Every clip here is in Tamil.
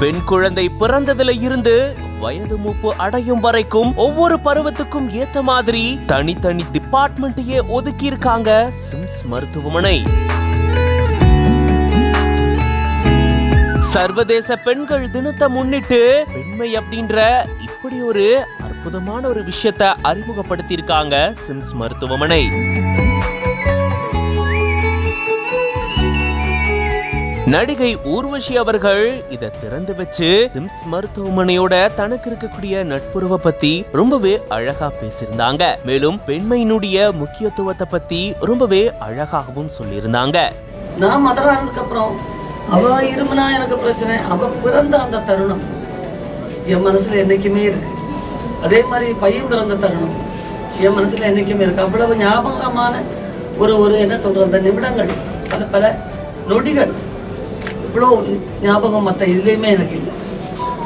பெண் குழந்தை பிறந்ததுல இருந்து வயது மூப்பு அடையும் வரைக்கும் ஒவ்வொரு பருவத்துக்கும் ஏத்த மாதிரி தனித்தனி டிபார்ட்மெண்ட்டையே ஒதுக்கி இருக்காங்க சிம்ஸ் மருத்துவமனை. சர்வதேச பெண்கள் தினத்தை முன்னிட்டு பெண்மை அப்படின்ற இப்படி ஒரு அற்புதமான ஒரு விஷயத்தை அறிமுகப்படுத்தியிருக்காங்க சிம்ஸ் மருத்துவமனை. நடிகை ஊர்வஷி அவர்கள் இதை திறந்து வச்சு சிம்ஸ் மருத்துவமனையோட தனக்கு இருக்கக்கூடிய நட்புறவை பத்தி ரொம்பவே அழகா பேசியிருந்தாங்க. மேலும் பெண்மையினுடைய முக்கியத்துவத்தை பத்தி ரொம்பவே அழகாகவும் சொல்லியிருந்தாங்க. நான் மதரா ஆனதுக்கப்புறம் அவ இருமுனா எனக்கு பிரச்சனை அவ பிறந்த அந்த தருணம் என் மனசுல என்னைக்குமே இருக்கு. அதே மாதிரி பையன் பிறந்த தருணம் என் மனசுல என்னைக்குமே இருக்கு. அவ்வளவு ஞாபகமான ஒரு ஒரு என்ன சொல்றது அந்த நிமிடங்கள் பல பல நொடிகள் இவ்வளோ ஞாபகம் மற்ற இதுலேயுமே எனக்கு இல்லை.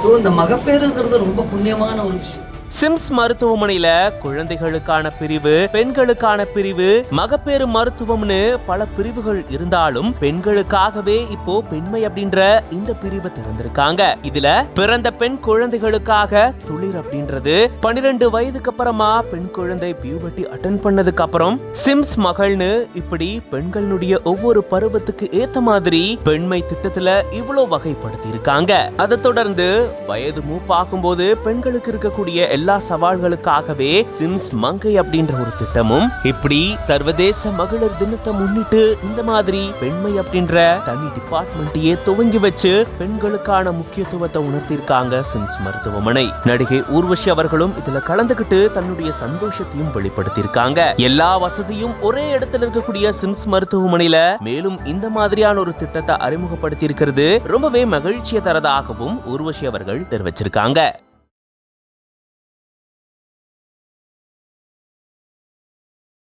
ஸோ இந்த மகப்பேறுங்கிறது ரொம்ப புண்ணியமான ஒரு விஷயம். சிம்ஸ் மருத்துவமனையில குழந்தைகளுக்கான பிரிவு பெண்களுக்கான பிரிவு மகப்பேறு மருத்துவம்னு பல பிரிவுகள் இருந்தாலும் பெண்களுக்காகவே இப்போ பெண்மை அப்படின்ற இந்த பிரிவை திறந்திருக்காங்க. இதுல பிறந்த பெண் குழந்தைகளுக்காக துளிர் அப்படின்றது பன்னிரண்டு வயதுக்கு அப்புறமா பெண் குழந்தை பியூபர்ட்டி அட்டன் பண்ணதுக்கு அப்புறம் சிம்ஸ் மகள்னு இப்படி பெண்களுடைய ஒவ்வொரு பருவத்துக்கு ஏத்த மாதிரி பெண்மை திட்டத்துல இவ்வளவு வகைப்படுத்தி இருக்காங்க அதை தொடர்ந்து வயது மூப்பாகும்போது பெண்களுக்கு இருக்கக்கூடிய எல்லா சவால்களுக்காகவே சிம்ஸ் மங்கை அப்படின்ற ஒரு திட்டமும் இப்படி சர்வதேச மகளிர் தினத்தை முன்னிட்டு இந்த மாதிரி பெண்மை அப்படின்ற தனி டிபார்ட்மெண்ட்டையே துவங்கி வச்சு பெண்களுக்கான முக்கியத்துவத்தை உணர்த்திருக்காங்க சிம்ஸ் மருத்துவமனை. நடிகை ஊர்வஷி அவர்களும் இதுல கலந்துகிட்டு தன்னுடைய சந்தோஷத்தையும் வெளிப்படுத்தியிருக்காங்க. எல்லா வசதியும் ஒரே இடத்துல இருக்கக்கூடிய சிம்ஸ் மருத்துவமனையில மேலும் இந்த மாதிரியான ஒரு திட்டத்தை அறிமுகப்படுத்தி இருக்கிறது ரொம்பவே மகிழ்ச்சியை தரதாகவும் ஊர்வஷி அவர்கள் தெரிவிச்சிருக்காங்க.